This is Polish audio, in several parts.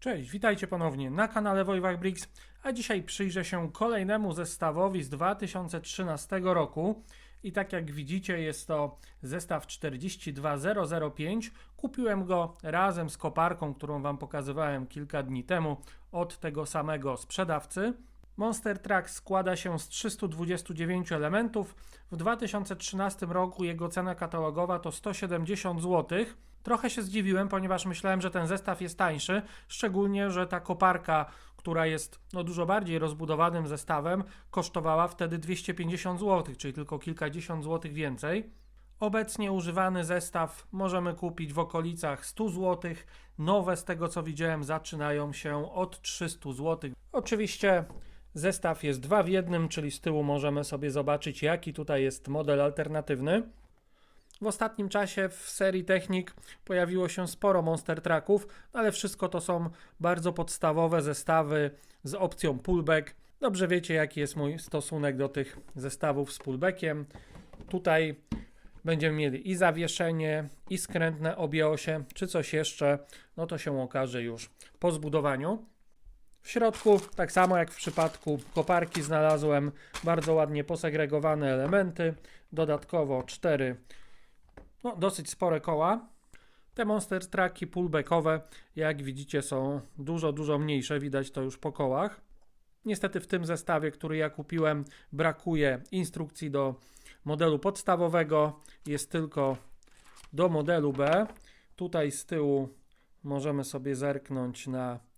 Cześć, witajcie ponownie na kanale Wojwach Bricks, a dzisiaj przyjrzę się kolejnemu zestawowi z 2013 roku. I tak jak widzicie, jest to zestaw 42005. Kupiłem go razem z koparką, którą Wam pokazywałem kilka dni temu od tego samego sprzedawcy. Monster Truck składa się z 329 elementów. W 2013 roku jego cena katalogowa to 170 zł. Trochę się zdziwiłem, ponieważ myślałem, że ten zestaw jest tańszy, szczególnie, że ta koparka, która jest no, dużo bardziej rozbudowanym zestawem, kosztowała wtedy 250 zł, czyli tylko kilkadziesiąt złotych więcej. Obecnie używany zestaw możemy kupić w okolicach 100 zł. Nowe, z tego co widziałem, zaczynają się od 300 zł. Oczywiście zestaw jest dwa w jednym, czyli z tyłu możemy sobie zobaczyć, jaki tutaj jest model alternatywny. W ostatnim czasie w serii Technik pojawiło się sporo Monster Trucków, ale wszystko to są bardzo podstawowe zestawy z opcją pullback. Dobrze wiecie, jaki jest mój stosunek do tych zestawów z pullbackiem. Tutaj będziemy mieli i zawieszenie, i skrętne obie-osie, czy coś jeszcze, no to się okaże już po zbudowaniu. W środku, tak samo jak w przypadku koparki, znalazłem bardzo ładnie posegregowane elementy. Dodatkowo cztery no, dosyć spore koła. Te Monster Trucki pullbackowe, jak widzicie, są dużo, dużo mniejsze. Widać to już po kołach. Niestety w tym zestawie, który ja kupiłem, brakuje instrukcji do modelu podstawowego. Jest tylko do modelu B. Tutaj z tyłu możemy sobie zerknąć na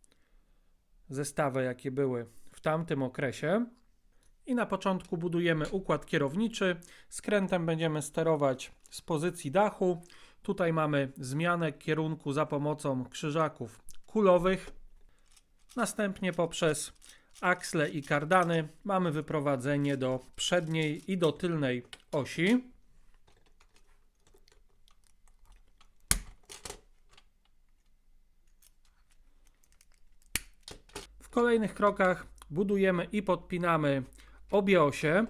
zestawy, jakie były w tamtym okresie. I na początku budujemy układ kierowniczy. Skrętem będziemy sterować z pozycji dachu. Tutaj mamy zmianę kierunku za pomocą krzyżaków kulowych. Następnie poprzez aksle i kardany mamy wyprowadzenie do przedniej i do tylnej osi. W kolejnych krokach budujemy i podpinamy obie osie.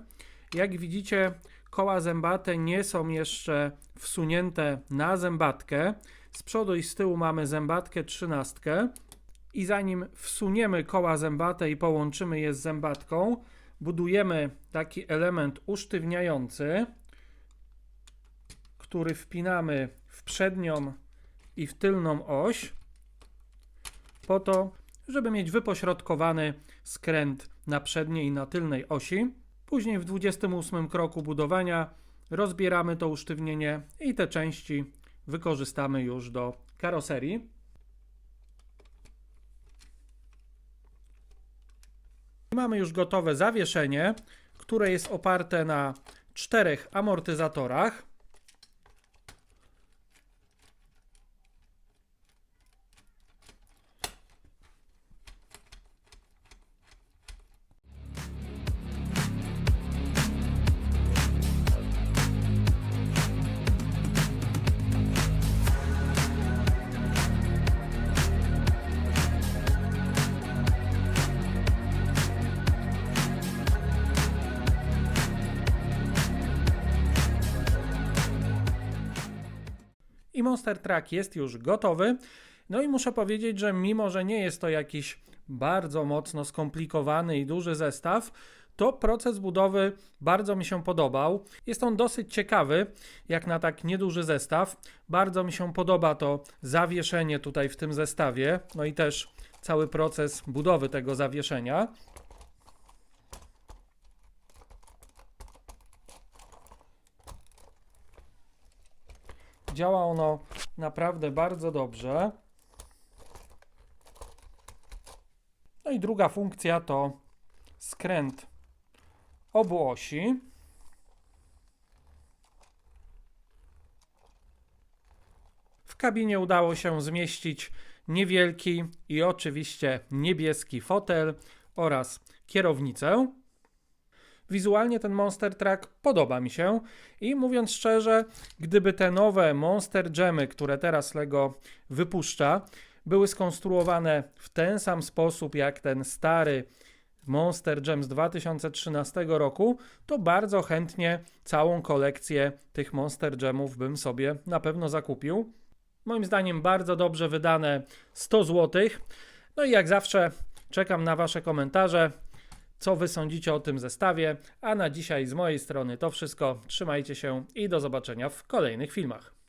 Jak widzicie, koła zębate nie są jeszcze wsunięte na zębatkę. Z przodu i z tyłu mamy zębatkę trzynastkę. I zanim wsuniemy koła zębate i połączymy je z zębatką, budujemy taki element usztywniający, który wpinamy w przednią i w tylną oś, po to, żeby mieć wypośrodkowany skręt na przedniej i na tylnej osi. Później w 28 kroku budowania rozbieramy to usztywnienie i te części wykorzystamy już do karoserii. Mamy już gotowe zawieszenie, które jest oparte na czterech amortyzatorach. I Monster Truck jest już gotowy. No i muszę powiedzieć, że mimo, że nie jest to jakiś bardzo mocno skomplikowany i duży zestaw, to proces budowy bardzo mi się podobał. Jest on dosyć ciekawy, jak na tak nieduży zestaw. Bardzo mi się podoba to zawieszenie tutaj w tym zestawie, no i też cały proces budowy tego zawieszenia. Działa ono naprawdę bardzo dobrze. No i druga funkcja to skręt obu osi. W kabinie udało się zmieścić niewielki i oczywiście niebieski fotel oraz kierownicę. Wizualnie ten Monster Truck podoba mi się i mówiąc szczerze, gdyby te nowe Monster Gemy, które teraz Lego wypuszcza, były skonstruowane w ten sam sposób jak ten stary Monster Gem z 2013 roku, to bardzo chętnie całą kolekcję tych Monster Gemów bym sobie na pewno zakupił. Moim zdaniem bardzo dobrze wydane 100 zł. No i jak zawsze czekam na Wasze komentarze, co Wy sądzicie o tym zestawie. A na dzisiaj z mojej strony to wszystko. Trzymajcie się i do zobaczenia w kolejnych filmach.